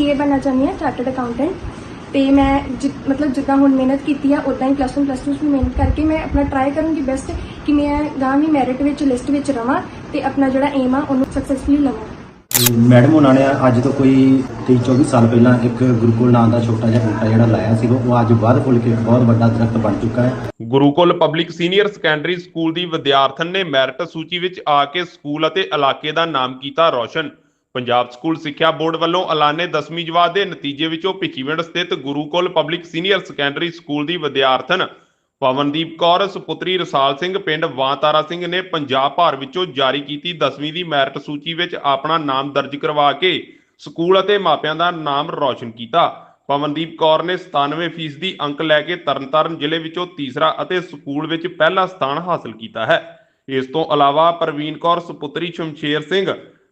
CA ਬਣਨਾ ਚਾਹੁੰਦੀ ਹਾਂ ਚਾਰਟਰਡ ਅਕਾਊਂਟੈਂਟ ਤੇ ਮੈਂ ਜਿ- ਮਤਲਬ ਜਿੱਦਾਂ ਹੁਣ ਮਿਹਨਤ ਕੀਤੀ ਆ ਉਦਾਂ ਹੀ ਪਲੱਸ 1 ਪਲੱਸ 2 ਵਿੱਚ ਵੀ ਮਿਹਨਤ ਕਰਕੇ ਮੈਂ ਆਪਣਾ ਟਰਾਈ ਕਰੂੰਗੀ ਬੈਸਟ ਕਿ ਮੈਂ ਗਾਂ ਵੀ ਮੈਰਿਟ ਵਿੱਚ ਲਿਸਟ ਵਿੱਚ ਰਵਾਂ ਤੇ ਆਪਣਾ ਜਿਹੜਾ ਏਮ ਆ ਉਹਨੂੰ ਸਕਸੈਸਫੁਲੀ ਲਵਾਂ। ਮੈਡਮ ਉਹਨਾਂ ਨੇ ਅੱਜ ਤੋਂ ਕੋਈ 23 24 ਸਾਲ ਪਹਿਲਾਂ ਇੱਕ ਗੁਰੂਕੁਲ ਨਾਂ ਦਾ ਛੋਟਾ ਜਿਹਾ ਬੂਟਾ ਜਿਹੜਾ ਲਾਇਆ ਸੀਗਾ ਉਹ ਅੱਜ ਵੱਧ ਫੁੱਲ ਕੇ ਇੱਕ ਬਹੁਤ ਵੱਡਾ ਦਰਖਤ ਬਣ ਚੁੱਕਾ ਹੈ। Gurukul public senior secondary school ਦੀ ਵਿਦਿਆਰਥਣ ਨੇ ਮੈਰਿਟ ਸੂਚੀ ਵਿੱਚ ਆ ਕੇ ਸਕੂਲ ਅਤੇ ਇਲਾਕੇ ਦਾ ਨਾਮ ਕੀਤਾ ਰੌਸ਼ਨ। ਪੰਜਾਬ ਸਕੂਲ ਸਿੱਖਿਆ ਬੋਰਡ ਵੱਲੋਂ ਐਲਾਨੇ 10ਵੀਂ ਜਮਾਤ ਦੇ ਨਤੀਜੇ ਵਿੱਚੋਂ ਭਿੱਖੀਵਿੰਡ ਸਥਿਤ Gurukul public senior secondary school ਦੀ ਵਿਦਿਆਰਥਣ ਪਵਨਦੀਪ ਕੌਰ, ਸੁਪੁੱਤਰੀ ਰਸਾਲ ਸਿੰਘ, ਪਿੰਡ ਵਾਂਤਾਰਾ ਸਿੰਘ ਨੇ ਪੰਜਾਬ ਭਰ ਵਿੱਚੋਂ ਜਾਰੀ ਕੀਤੀ 10ਵੀਂ ਦੀ ਮੈਰਿਟ ਸੂਚੀ ਵਿੱਚ ਆਪਣਾ ਨਾਮ ਦਰਜ ਕਰਵਾ ਕੇ ਸਕੂਲ ਅਤੇ ਮਾਪਿਆਂ ਦਾ ਨਾਮ ਰੌਸ਼ਨ ਕੀਤਾ। ਪਵਨਦੀਪ ਕੌਰ ਨੇ 97% ਦੀ ਅੰਕ ਲੈ ਕੇ ਤਰਨਤਾਰਨ ਜ਼ਿਲ੍ਹੇ ਵਿੱਚੋਂ ਤੀਸਰਾ ਅਤੇ ਸਕੂਲ ਵਿੱਚ ਪਹਿਲਾ ਸਥਾਨ ਹਾਸਲ ਕੀਤਾ ਹੈ। ਇਸ ਤੋਂ ਇਲਾਵਾ ਪ੍ਰਵੀਨ ਕੌਰ, ਸੁਪੁੱਤਰੀ ਸ਼ਮਸ਼ੇਰ ਸਿੰਘ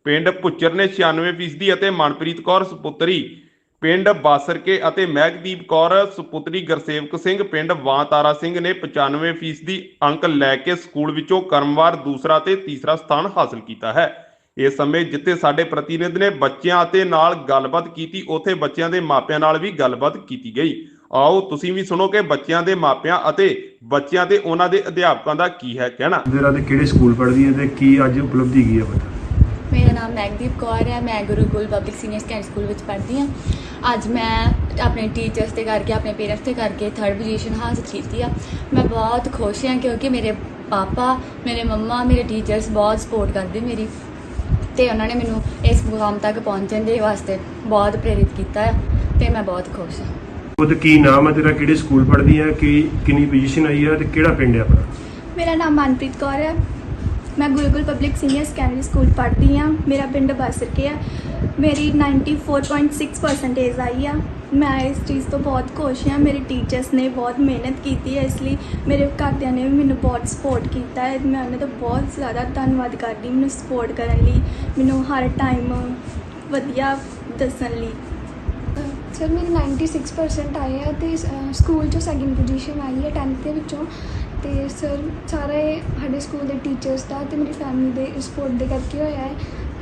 ਪਿੰਡ ਭੁੱਚਰ ਨੇ 96% ਅਤੇ ਮਨਪ੍ਰੀਤ ਕੌਰ ਸੁਪੁੱਤਰੀ, ਪਿੰਡ ਬਾਸਰਕੇ ਅਤੇ ਮਹਿਕਦੀਪ ਕੌਰ ਸੁਪੁੱਤਰੀ ਗੁਰਸੇਵਕ ਸਿੰਘ, ਪਿੰਡ ਵਾਂਤਾਰਾ ਸਿੰਘ ਨੇ 95% ਅੰਕ ਲੈ ਕੇ ਸਕੂਲ ਵਿੱਚੋਂ ਕਰਮਵਾਰ ਦੂਸਰਾ ਤੇ ਤੀਸਰਾ ਸਥਾਨ ਹਾਸਲ ਕੀਤਾ ਹੈ। ਇਸ ਸਮੇਂ ਜਿੱਥੇ ਸਾਡੇ ਪ੍ਰਤੀਨਿਧ ਨੇ ਬੱਚਿਆਂ ਅਤੇ ਨਾਲ ਗੱਲਬਾਤ ਕੀਤੀ, ਉੱਥੇ ਬੱਚਿਆਂ ਦੇ ਮਾਪਿਆਂ ਨਾਲ ਵੀ ਗੱਲਬਾਤ ਕੀਤੀ ਗਈ। ਆਓ, ਤੁਸੀਂ ਵੀ ਸੁਣੋ ਕਿ ਬੱਚਿਆਂ ਦੇ ਮਾਪਿਆਂ ਅਤੇ ਬੱਚਿਆਂ ਤੇ ਉਹਨਾਂ ਦੇ ਅਧਿਆਪਕਾਂ ਦਾ ਕੀ ਹੈ ਕਹਿਣਾ। ਜ਼ਰਾ ਤੇ ਕਿਹੜੇ ਸਕੂਲ ਪੜ੍ਹਦੀ ਹੈ ਤੇ ਕੀ ਅੱਜ ਉਪਲਬਧੀ ਕੀ ਹੈ ਬੱਚਾ ਨਾਮ ਮੈਗਦੀਪ ਕੌਰ ਹੈ। ਮੈਂ Gurukul public senior secondary school ਵਿੱਚ ਪੜ੍ਹਦੀ ਹਾਂ। ਅੱਜ ਮੈਂ ਆਪਣੇ ਟੀਚਰਸ ਤੇ ਕਰਕੇ ਆਪਣੇ ਪੇਰੈਂਟਸ ਤੇ ਕਰਕੇ ਥਰਡ ਪੋਜੀਸ਼ਨ ਹਾਸਲ ਕੀਤੀ ਆ। ਮੈਂ ਬਹੁਤ ਖੁਸ਼ ਹਾਂ ਕਿਉਂਕਿ ਮੇਰੇ ਪਾਪਾ ਮੇਰੇ ਮੰਮਾ ਮੇਰੇ ਟੀਚਰਸ ਬਹੁਤ ਸਪੋਰਟ ਕਰਦੇ ਮੇਰੀ ਤੇ ਉਹਨਾਂ ਨੇ ਮੈਨੂੰ ਇਸ ਮੁਕਾਮ ਤੱਕ ਪਹੁੰਚਣ ਦੇ ਵਾਸਤੇ ਬਹੁਤ ਪ੍ਰੇਰਿਤ ਕੀਤਾ ਹੈ ਤੇ ਮੈਂ ਬਹੁਤ ਖੁਸ਼ ਹਾਂ। ਉਹਦਾ ਕੀ ਨਾਮ ਹੈ ਤੇਰਾ? ਕਿਹੜੇ ਸਕੂਲ ਪੜ੍ਹਦੀ ਹੈ? ਕੀ ਕਿੰਨੀ ਪੋਜੀਸ਼ਨ ਆਈ ਹੈ ਤੇ ਕਿਹੜਾ ਪਿੰਡ ਹੈ ਆਪਣਾ? ਮੇਰਾ ਨਾਮ ਮਨਪ੍ਰੀਤ ਕੌਰ ਹੈ। ਮੈਂ Gurukul public senior secondary school ਪੜ੍ਹਦੀ ਹਾਂ। ਮੇਰਾ ਪਿੰਡ ਬਾਸਰਕੇ ਆ। ਮੇਰੀ 94.6% ਆਈ ਆ। ਮੈਂ ਇਸ ਚੀਜ਼ ਤੋਂ ਬਹੁਤ ਖੁਸ਼ ਹਾਂ। ਮੇਰੇ ਟੀਚਰਸ ਨੇ ਬਹੁਤ ਮਿਹਨਤ ਕੀਤੀ ਹੈ। ਇਸ ਲਈ ਮੇਰੇ ਘਰਦਿਆਂ ਨੇ ਵੀ ਮੈਨੂੰ ਬਹੁਤ ਸਪੋਰਟ ਕੀਤਾ ਹੈ। ਮੈਂ ਉਹਨਾਂ ਦਾ ਬਹੁਤ ਜ਼ਿਆਦਾ ਧੰਨਵਾਦ ਕਰਦੀ ਮੈਨੂੰ ਸਪੋਰਟ ਕਰਨ ਲਈ। ਮੈਨੂੰ ਹਰ ਟਾਈਮ ਵਧੀਆ ਦੱਸਣ ਲਈ। ਸਰ, ਮੇਰੀ 96% ਆਏ ਆ ਤੇ ਸਕੂਲ ਚੋਂ ਸੈਕਿੰਡ ਪੋਜੀਸ਼ਨ ਆਈ ਹੈ। 10th ਦੇ ਵਿੱਚੋਂ। ਤੇ ਸਰ ਸਾਰੇ ਸਾਡੇ ਸਕੂਲ ਦੇ ਟੀਚਰਸ ਦਾ ਤੇ ਮੇਰੀ ਫੈਮਿਲੀ ਦੇ ਸਪੋਰਟ ਦੇ ਕਰਕੇ ਹੋਇਆ ਹੈ।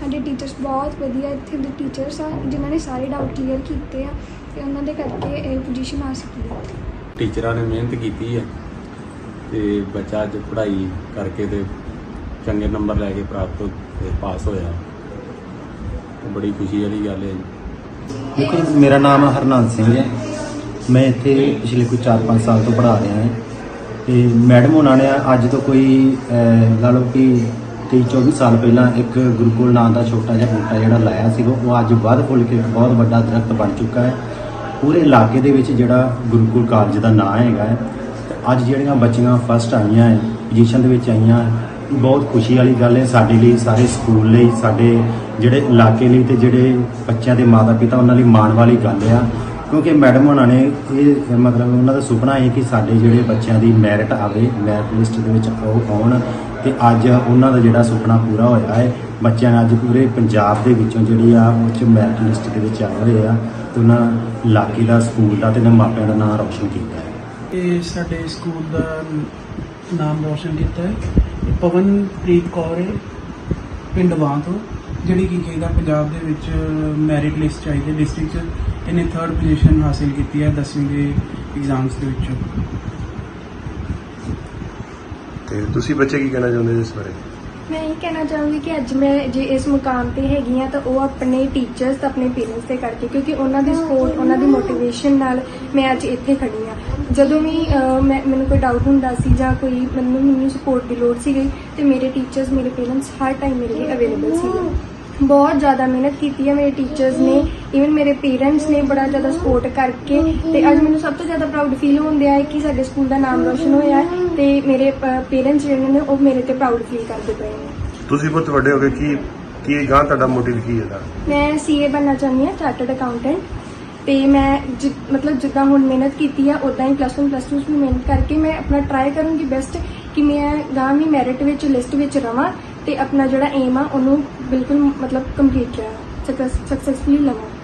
ਸਾਡੇ ਟੀਚਰਸ ਬਹੁਤ ਵਧੀਆ ਇੱਥੇ ਦੇ ਟੀਚਰਸ ਆ ਜਿਨ੍ਹਾਂ ਨੇ ਸਾਰੇ ਡਾਊਟ ਕਲੀਅਰ ਕੀਤੇ ਆ ਤੇ ਉਹਨਾਂ ਦੇ ਕਰਕੇ ਇਹ ਪੋਜੀਸ਼ਨ ਹਾਸਲ ਕੀਤੀ ਟੀਚਰਾਂ ਨੇ ਮਿਹਨਤ ਕੀਤੀ ਹੈ ਤੇ ਬੱਚਾ ਅੱਜ ਪੜ੍ਹਾਈ ਕਰਕੇ ਤੇ ਚੰਗੇ ਨੰਬਰ ਲੈ ਕੇ ਪ੍ਰਾਪਤ ਤੇ ਪਾਸ ਹੋਇਆ। ਤੇ ਬੜੀ ਖੁਸ਼ੀ ਵਾਲੀ ਗੱਲ ਹੈ ਜੀ। ਦੇਖੋ ਮੇਰਾ ਨਾਮ ਹਰਨਾਮ ਸਿੰਘ ਹੈ। ਮੈਂ ਇੱਥੇ ਪਿਛਲੇ ਕੋਈ 4-5 ਸਾਲ ਤੋਂ ਪੜ੍ਹਾ ਰਿਹਾ ਹਾਂ। ਤੇ ਮੈਡਮ ਉਹਨਾਂ ਨੇ ਅੱਜ ਤੋਂ ਕੋਈ ਲਾ ਲਓ ਕਿ 23-24 ਸਾਲ ਪਹਿਲਾਂ ਇੱਕ ਗੁਰੂਕੁਲ ਨਾਂ ਦਾ ਛੋਟਾ ਜਿਹਾ ਬੂਟਾ ਜਿਹੜਾ ਲਾਇਆ ਸੀਗਾ, ਉਹ ਅੱਜ ਵੱਧ ਫੁੱਲ ਕੇ ਇੱਕ ਬਹੁਤ ਵੱਡਾ ਦਰਖਤ ਬਣ ਚੁੱਕਾ ਹੈ। ਪੂਰੇ ਇਲਾਕੇ ਦੇ ਵਿੱਚ ਜਿਹੜਾ ਗੁਰੂਕੁਲ ਕਾਲਜ ਦਾ ਨਾਂ ਹੈਗਾ ਹੈ, ਅੱਜ ਜਿਹੜੀਆਂ ਬੱਚੀਆਂ ਫਸਟ ਆਈਆਂ ਹੈ ਪੋਜੀਸ਼ਨ ਦੇ ਵਿੱਚ ਆਈਆਂ ਬਹੁਤ ਖੁਸ਼ੀ ਵਾਲੀ ਗੱਲ ਹੈ ਸਾਡੇ ਲਈ, ਸਾਰੇ ਸਕੂਲ ਲਈ, ਸਾਡੇ ਜਿਹੜੇ ਇਲਾਕੇ ਲਈ ਤੇ ਜਿਹੜੇ ਬੱਚਿਆਂ ਦੇ ਮਾਤਾ-ਪਿਤਾ ਉਹਨਾਂ ਲਈ ਮਾਣ ਵਾਲੀ ਗੱਲ ਆ। ਕਿਉਂਕਿ ਮੈਡਮ ਉਹਨਾਂ ਨੇ ਇਹ ਮਤਲਬ ਉਹਨਾਂ ਦਾ ਸੁਪਨਾ ਹੈ ਕਿ ਸਾਡੇ ਜਿਹੜੇ ਬੱਚਿਆਂ ਦੀ ਮੈਰਿਟ ਆਵੇ ਮੈਰਿਟ ਲਿਸਟ ਦੇ ਵਿੱਚ ਉਹ ਆਉਣ ਤੇ ਅੱਜ ਉਹਨਾਂ ਦਾ ਜਿਹੜਾ ਸੁਪਨਾ ਪੂਰਾ ਹੋਇਆ ਹੈ, ਬੱਚਿਆਂ ਨੇ ਅੱਜ ਪੂਰੇ ਪੰਜਾਬ ਦੇ ਵਿੱਚੋਂ ਜਿਹੜੀ ਆ ਉਹ ਚ ਮੈਰਿਟ ਲਿਸਟ ਦੇ ਵਿੱਚ ਆ ਰਹੇ ਆ ਤੇ ਉਹਨਾਂ ਇਲਾਕੇ ਦਾ ਸਕੂਲ ਦਾ ਤੇ ਉਹਨਾਂ ਮਾਪਿਆਂ ਦਾ ਨਾਮ ਰੌਸ਼ਨ ਕੀਤਾ ਹੈ। ਇਹ ਸਾਡੇ ਸਕੂਲ ਦਾ ਨਾਮ ਰੌਸ਼ਨ ਕੀਤਾ ਹੈ। ਪਵਨਪ੍ਰੀਤ ਕੌਰ ਪਿੰਡ ਵਾਂ ਤੋਂ, ਜਿਹੜੀ ਕਿ ਕਹਿੰਦਾ ਪੰਜਾਬ ਦੇ ਵਿੱਚ ਮੈਰਿਟ ਲਿਸਟ ਚ ਆਈ ਹੈ ਡਿਸਟ੍ਰਿਕਟ ਚ ਇਹਨੇ ਥਰਡ ਪੋਜੀਸ਼ਨ ਹਾਸਿਲ ਕੀਤੀ ਹੈ 10ਵੀਂ ਦੇ ਐਗਜ਼ਾਮਸ ਦੇ ਵਿੱਚ। ਤੇ ਤੁਸੀਂ ਬੱਚੇ ਕੀ ਕਹਿਣਾ ਚਾਹੁੰਦੇ ਜੀ ਇਸ ਬਾਰੇ? ਮੈਂ ਇਹ ਕਹਿਣਾ ਚਾਹੂੰਗੀ ਕਿ ਅੱਜ ਮੈਂ ਜੇ ਇਸ ਮੁਕਾਮ ਤੇ ਹੈਗੀ ਆ ਤਾਂ ਉਹ ਆਪਣੇ ਟੀਚਰਸ ਤੇ ਆਪਣੇ ਪੇਰੈਂਟਸ ਦੇ ਕਰਕੇ ਕਿਉਂਕਿ ਉਹਨਾਂ ਦੀ ਸਪੋਰਟ ਉਹਨਾਂ ਦੀ ਮੋਟੀਵੇਸ਼ਨ ਨਾਲ ਮੈਂ ਅੱਜ ਇੱਥੇ ਖੜੀ ਆ ਜਦੋਂ ਵੀ ਮੈਂ ਮੈਨੂੰ ਕੋਈ ਡਾਊਟ ਹੁੰਦਾ ਸੀ ਜਾਂ ਕੋਈ ਮੈਨੂੰ ਮੈਨੂੰ ਸਪੋਰਟ ਦੀ ਲੋੜ ਸੀ ਤੇ ਮੇਰੇ ਟੀਚਰਸ ਮੇਰੇ ਪੇਰੈਂਟਸ ਹਰ ਟਾਈਮ ਮੇਰੇ ਲਈ ਅਵੇਲੇਬਲ ਸੀਗੇ। ਬਹੁਤ ਜ਼ਿਆਦਾ ਮਿਹਨਤ ਕੀਤੀ ਹੈ ਮੇਰੇ ਟੀਚਰਸ ਨੇ ਇਵਨ ਮੇਰੇ ਪੇਰੈਂਟਸ ਨੇ ਬੜਾ ਜ਼ਿਆਦਾ ਸਪੋਰਟ ਕਰਕੇ। ਤੇ ਅੱਜ ਮੈਨੂੰ ਸਭ ਤੋਂ ਜ਼ਿਆਦਾ ਪ੍ਰਾਊਡ ਫੀਲ ਹੁੰਦਿਆ ਹੈ ਕਿ ਸਾਡੇ ਸਕੂਲ ਦਾ ਨਾਮ ਰੋਸ਼ਨ ਹੋਇਆ ਹੈ ਤੇ ਮੇਰੇ ਪੇਰੈਂਟਸ ਜਿਹੜੇ ਨੇ ਉਹ ਮੇਰੇ ਤੇ ਪ੍ਰਾਊਡ ਫੀਲ ਕਰਦੇ ਪਏ ਨੇ। ਤੁਸੀਂ ਬਹੁਤ ਵੱਡੇ ਹੋ ਗਏ ਕੀ ਕੀ ਗਾਂ ਤੁਹਾਡਾ ਮੋਟਿਵ ਕੀ ਹੈ ਦਾ ਮੈਂ ਸੀਏ ਬਣਨਾ ਚਾਹੁੰਦੀ ਹਾਂ ਚਾਰਟਰਡ ਅਕਾਊਂਟੈਂਟ ਤੇ ਮੈਂ ਮਤਲਬ ਜਿੱਦਾਂ ਹੁਣ ਮਿਹਨਤ ਕੀਤੀ ਆ ਉਦਾਂ ਹੀ ਪਲੱਸ 1 ਪਲੱਸ 2 ਵਿੱਚ ਵੀ ਮਿਹਨਤ ਕਰਕੇ ਮੈਂ ਆਪਣਾ ਟਰਾਈ ਕਰੂੰਗੀ ਬੈਸਟ ਕਿ ਮੈਂ ਗਾਂ ਵੀ ਮੈਰਿਟ ਵਿੱਚ ਲਿਸਟ ਵਿੱਚ ਰਵਾਂ। ਤੇ ਆਪਣਾ ਜਿਹੜਾ ਏਮ ਆ ਉਹਨੂੰ ਬਿਲਕੁਲ ਮਤਲਬ ਕੰਪਲੀਟ ਕਰਾਂ ਸਕਸੈਸਫੁਲੀ ਲਵਾਂ।